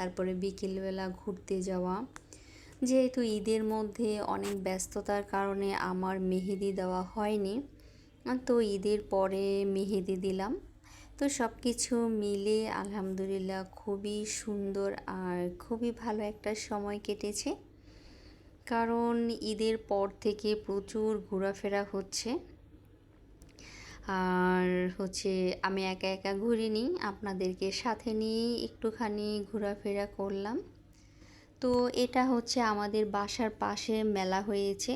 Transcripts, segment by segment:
তারপরে বিকেলবেলা ঘুরতে যাওয়া। যেহেতু ঈদের মধ্যে অনেক ব্যস্ততার কারণে আমার মেহেদি দেওয়া হয়নি, তো ঈদের পরে মেহেদি দিলাম। তো সব কিছু মিলে আলহামদুলিল্লাহ খুবই সুন্দর আর খুবই ভালো একটা সময় কেটেছে। কারণ ঈদের পর থেকে প্রচুর ঘোরাফেরা হচ্ছে। আর হচ্ছে আমি একা একা ঘুরিনি, আপনাদেরকে সাথে নিয়ে একটুখানি ঘোরাফেরা করলাম। তো এটা হচ্ছে আমাদের বাসার পাশে মেলা হয়েছে।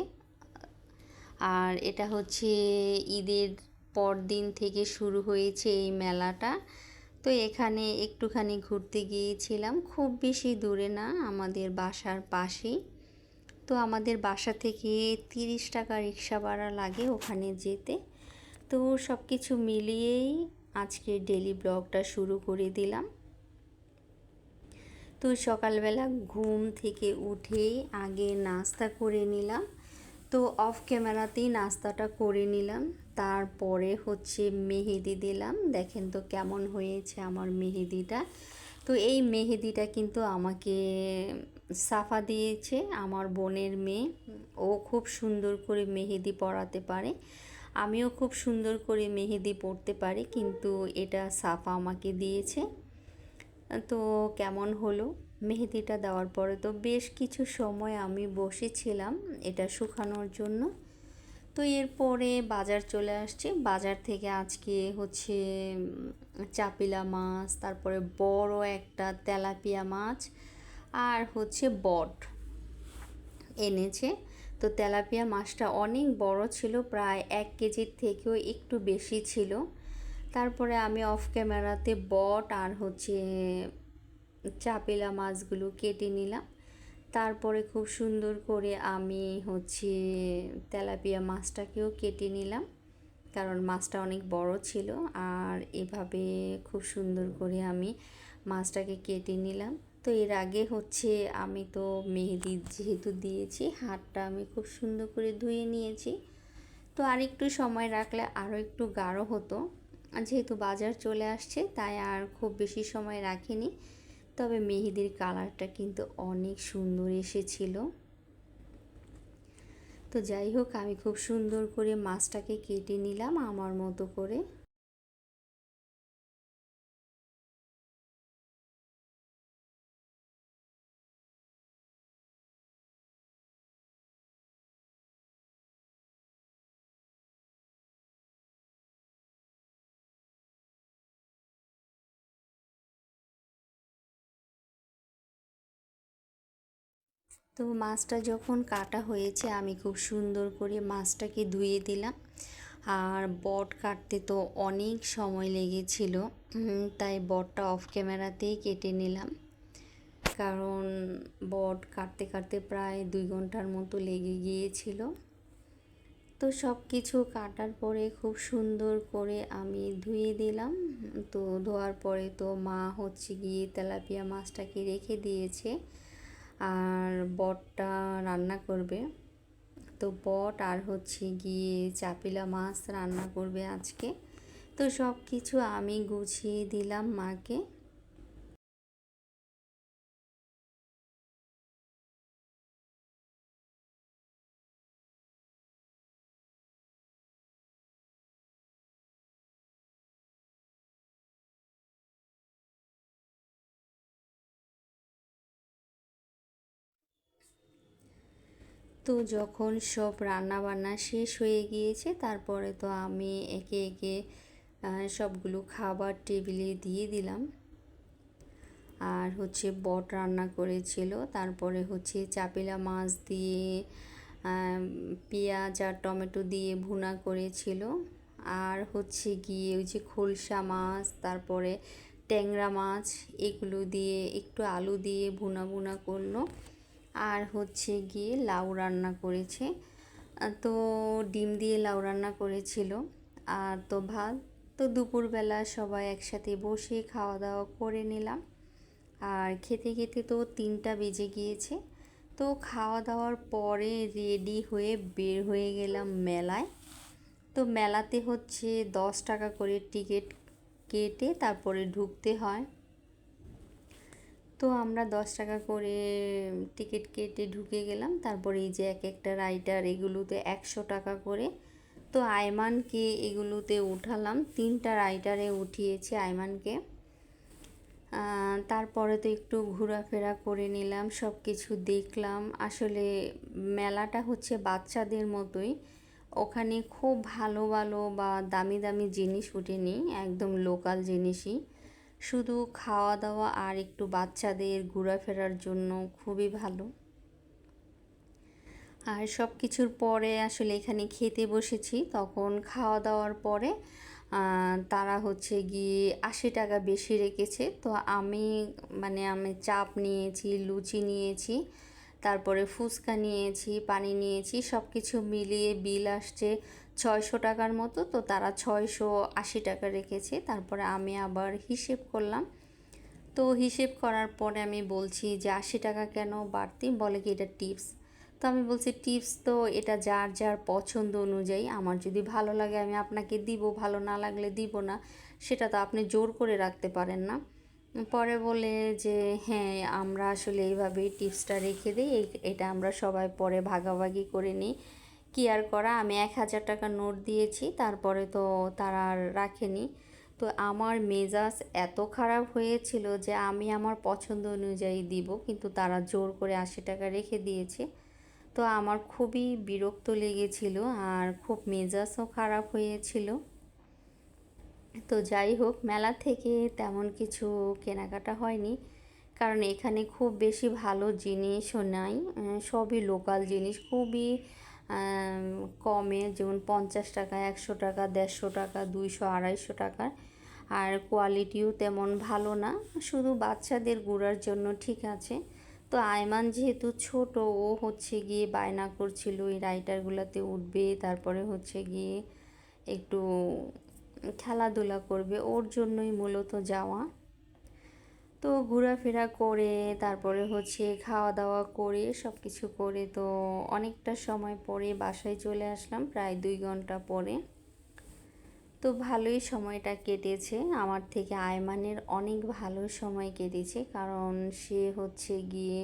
আর এটা হচ্ছে ঈদের পর দিন থেকে শুরু হয়েছে এই মেলাটা। তো এখানে একটুখানি ঘুরতে গিয়েছিলাম, খুব বেশি দূরে না, আমাদের বাসার পাশেই। তো আমাদের বাসা থেকে তিরিশ টাকা রিক্সা ভাড়া লাগে ওখানে যেতে। তো সব কিছু মিলিয়েই আজকে ডেলি ব্লগটা শুরু করে দিলাম। তো সকালবেলা ঘুম থেকে উঠে আগে নাস্তা করে নিলাম। তো অফ ক্যামেরাতেই নাস্তাটা করে নিলাম। তারপরে হচ্ছে মেহেদি দিলাম। দেখেন তো কেমন হয়েছে আমার মেহেদিটা। তো এই মেহেদিটা কিন্তু আমাকে সাফা দিয়েছে আমার বোনের মেয়ে। ও খুব সুন্দর করে মেহেদি পরাতে পারে। আমিও খুব সুন্দর করে মেহেদি পরতে পারি, কিন্তু এটা সাফা আমাকে দিয়েছে। তো কেমন হলো? মেহেদিটা দেওয়ার পরে তো বেশ কিছু সময় আমি বসেছিলাম এটা শুকানোর জন্য। তো এরপরে বাজার চলে আসছে। বাজার থেকে আজকে হচ্ছে চাপিলা মাছ, তারপরে বড় একটা তেলাপিয়া মাছ আর হচ্ছে বট এনেছে। তো তেলাপিয়া মাছটা অনেক বড় ছিল, প্রায় এক কেজির থেকেও একটু বেশি ছিল। তারপরে আমি অফ ক্যামেরাতে বট আর হচ্ছে চাপেলা মাছগুলো কেটে নিলাম। তারপরে খুব সুন্দর করে আমি হচ্ছে তেলাপিয়া মাছটাকেও কেটে নিলাম, কারণ মাছটা অনেক বড় ছিল। আর এভাবে খুব সুন্দর করে আমি মাছটাকে কেটে নিলাম। তো এর আগে হচ্ছে আমি তো মেহেদি যেহেতু দিয়েছি হাতটা আমি খুব সুন্দর করে ধুয়ে নিয়েছি। তো আর একটু সময় রাখলে আরও একটু গাঢ় হতো। যেহেতু বাজার চলে আসছে, তাই আর খুব বেশি সময় রাখিনি। তবে মেহেদির কালারটা কিন্তু অনেক সুন্দর এসেছিল। তো যাই হোক, আমি খুব সুন্দর করে মাছটাকে কেটে নিলাম আমার মতো করে। তো মাছটা যখন কাটা হয়েছে, আমি খুব সুন্দর করে মাছটাকে ধুয়ে দিলাম। আর বট কাটতে তো অনেক সময় লেগেছিল। তাই বটটা অফ ক্যামেরাতেই কেটে নিলাম। কারণ বট কাটতে কাটতে প্রায় দুই ঘণ্টার মতো লেগে গিয়েছিল। তো সব কিছু কাটার পরে খুব সুন্দর করে আমি ধুয়ে দিলাম। তো ধোয়ার পরে তো মা হচ্ছে গিয়ে তেলাপিয়া মাছটাকে রেখে দিয়েছে। আর বটটা রান্না করবে। তো বট আর হচ্ছে গিয়ে চাপিলা মাছ রান্না করবে আজকে। তো সব কিছু আমি গুছিয়ে দিলাম মাকে। তো যখন সব রান্না বান্না শেষ হয়ে গিয়েছে, তারপরে তো আমি একে একে সবগুলো খাবার টেবিলে দিয়ে দিলাম। আর হচ্ছে বট রান্না করেছিল, তারপরে হচ্ছে চাপিলা মাছ দিয়ে পেঁয়াজ আর টমেটো দিয়ে ভুনা করেছিল। আর হচ্ছে গিয়ে ওই যে খোলসা মাছ, তারপরে ট্যাংরা মাছ, এগুলো দিয়ে একটু আলু দিয়ে ভুনা ভুনা করল। আর হচ্ছে গিয়ে লাউ রান্না করেছে। তো ডিম দিয়ে লাউ রান্না করেছিল। আর তো ভাত, তো দুপুরবেলা সবাই একসাথে বসে খাওয়া দাওয়া করে নিলাম। আর খেতে খেতে তো তিনটা বেজে গিয়েছে। তো খাওয়া দাওয়ার পরে রেডি হয়ে বের হয়ে গেলাম মেলায়। তো মেলাতে হচ্ছে দশ টাকা করে টিকিট কেটে তারপরে ঢুকতে হয়। তো আমরা দশ টাকা করে টিকিট কেটে ঢুকে গেলাম। তারপরে এই যে এক একটা রাইডার এগুলোতে একশো টাকা করে। তো আয়মানকে এগুলোতে উঠালাম। তিনটা রাইডারে উঠিয়েছি আয়মানকে। তারপরে তো একটু ঘোরাফেরা করে নিলাম সব কিছু দেখলাম। আসলে মেলাটা হচ্ছে বাচ্চাদের মতোই। ওখানে খুব ভালো ভালো বা দামি দামি জিনিস উঠেনি, একদম লোকাল জিনিসই। শুধু খাওয়া দাওয়া আর একটু বাচ্চাদের ঘোরাফেরার জন্য খুবই ভালো। আর সব কিছুর পরে আসলে এখানে খেতে বসেছি। তখন খাওয়া দাওয়ার পরে তারা হচ্ছে গিয়ে আশি টাকা বেশি রেখেছে। তো আমি মানে আমি চাপ নিয়েছি, লুচি নিয়েছি, তারপরে ফুচকা নিয়েছি, পানি নিয়েছি সব কিছু মিলিয়ে বিল আসছে ছয়শো টাকার মতো, তো তারা ছয়শো আশি টাকা রেখেছে। তারপরে আমি আবার হিসেব করলাম। তো হিসেব করার পরে আমি বলছি যে, আশি টাকা কেন বাড়তি? বলে কি এটা টিপস? তো আমি বলছি, টিপস তো এটা যার যার পছন্দ অনুযায়ী। আমার যদি ভালো লাগে আমি আপনাকে দিব, ভালো না লাগলে দিব না। সেটা তো আপনি জোর করে রাখতে পারেন না। পরে বলে যে হ্যাঁ আমরা আসলে এইভাবেই টিপসটা রেখে দিই। এটা আমরা সবাই পরে ভাগাভাগি করে নিই। কি আর করা। আমি এক হাজার টাকা নোট দিয়েছি, তারপরে তো তারা আর রাখেনি। তো আমার মেজাজ এত খারাপ হয়েছিল যে আমি আমার পছন্দ অনুযায়ী দিব, কিন্তু তারা জোর করে আশি টাকা রেখে দিয়েছে। তো আমার খুবই বিরক্ত লেগেছিল আর খুব মেজাজও খারাপ হয়েছিল। তো যাই হোক, মেলা থেকে তেমন কিছু কেনাকাটা হয়নি, কারণ এখানে খুব বেশি ভালো জিনিসও নাই সবই লোকাল জিনিস, খুবই কমে যেমন পঞ্চাশ টাকা, একশো টাকা, দেড়শো টাকা, দুইশো, আড়াইশো টাকার আর কোয়ালিটিও তেমন ভালো না, শুধু বাচ্চাদের ঘোরার জন্য ঠিক আছে। তো আয়মান যেহেতু ছোট, ও হচ্ছে গিয়ে বায়না করছিল, এই রাইটারগুলোতে উঠবে, তারপরে হচ্ছে গিয়ে একটু খেলাধুলা করবে, ওর জন্যই মূলত যাওয়া। তো ঘোরাফেরা করে, তারপরে হচ্ছে খাওয়া দাওয়া করে সব কিছু করে তো অনেকটা সময় পরে বাসায় চলে আসলাম, প্রায় দুই ঘণ্টা পরে। তো ভালোই সময়টা কেটেছে, আমার থেকে আয়মানের অনেক ভালো সময় কেটেছে, কারণ সে হচ্ছে গিয়ে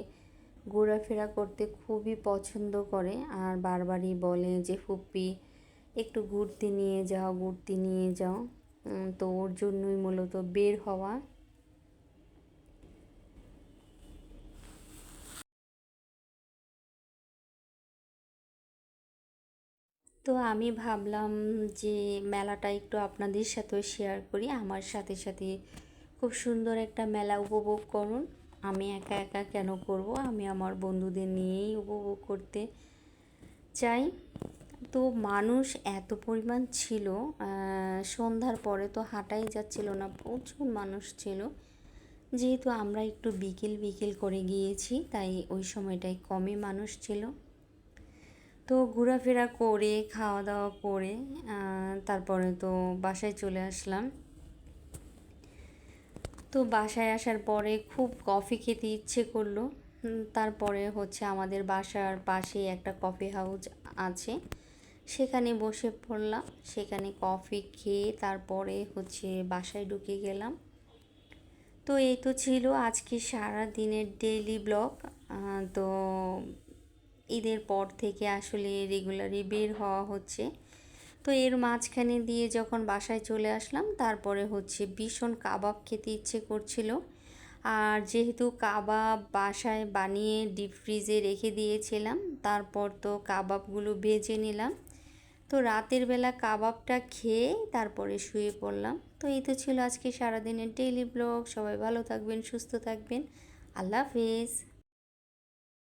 ঘোরাফেরা করতে খুবই পছন্দ করে আর বারবারই বলে যে, ফুপ্পি, একটু ঘুরতে নিয়ে যাও, ঘুরতে নিয়ে যাও। তো ওর জন্যই মূলত বের হওয়া তো আমি ভাবলাম যে মেলাটা একটু আপনাদের সাথেও শেয়ার করি। আমার সাথে সাথে খুব সুন্দর একটা মেলা উপভোগ করুন। আমি একা একা কেন করব? আমি আমার বন্ধুদের নিয়েই উপভোগ করতে চাই। তো মানুষ এত পরিমাণ ছিল সন্ধ্যার পরে তো হাঁটাই যাচ্ছিল না, প্রচুর মানুষ ছিল। যেহেতু আমরা একটু বিকেল বিকেল করে গিয়েছি, তাই ওই সময়টায় কমই মানুষ ছিল। তো ঘোরাফেরা করে খাওয়া দাওয়া করে তারপরে তো বাসায় চলে আসলাম। তো বাসায় আসার পরে খুব কফি খেতে ইচ্ছে করল। তারপরে হচ্ছে আমাদের বাসার পাশেই একটা কফি হাউস আছে। সেখানে বসে পড়লাম, সেখানে কফি খেয়ে তারপরে হচ্ছে বাসায় ঢুকে গেলাম। তো এই তো ছিল আজকে সারা দিনের ডেইলি ব্লগ তো ঈদের পর থেকে আসলে রেগুলারই বের হওয়া হচ্ছে। তো এর মাঝখানে দিয়ে যখন বাসায় চলে আসলাম, তারপরে হচ্ছে ভীষণ কাবাব খেতে ইচ্ছে করছিল। আর যেহেতু কাবাব বাসায় বানিয়ে ডিপ ফ্রিজে রেখে দিয়েছিলাম, তারপর তো কাবাবগুলো ভেজে নিলাম। তো রাতের বেলা কাবাবটা খেয়ে তারপরে শুয়ে পড়লাম। তো এই তো ছিল আজকে সারাদিনের ডেইলি ব্লগ সবাই ভালো থাকবেন, সুস্থ থাকবেন। আল্লাহ হাফেজ।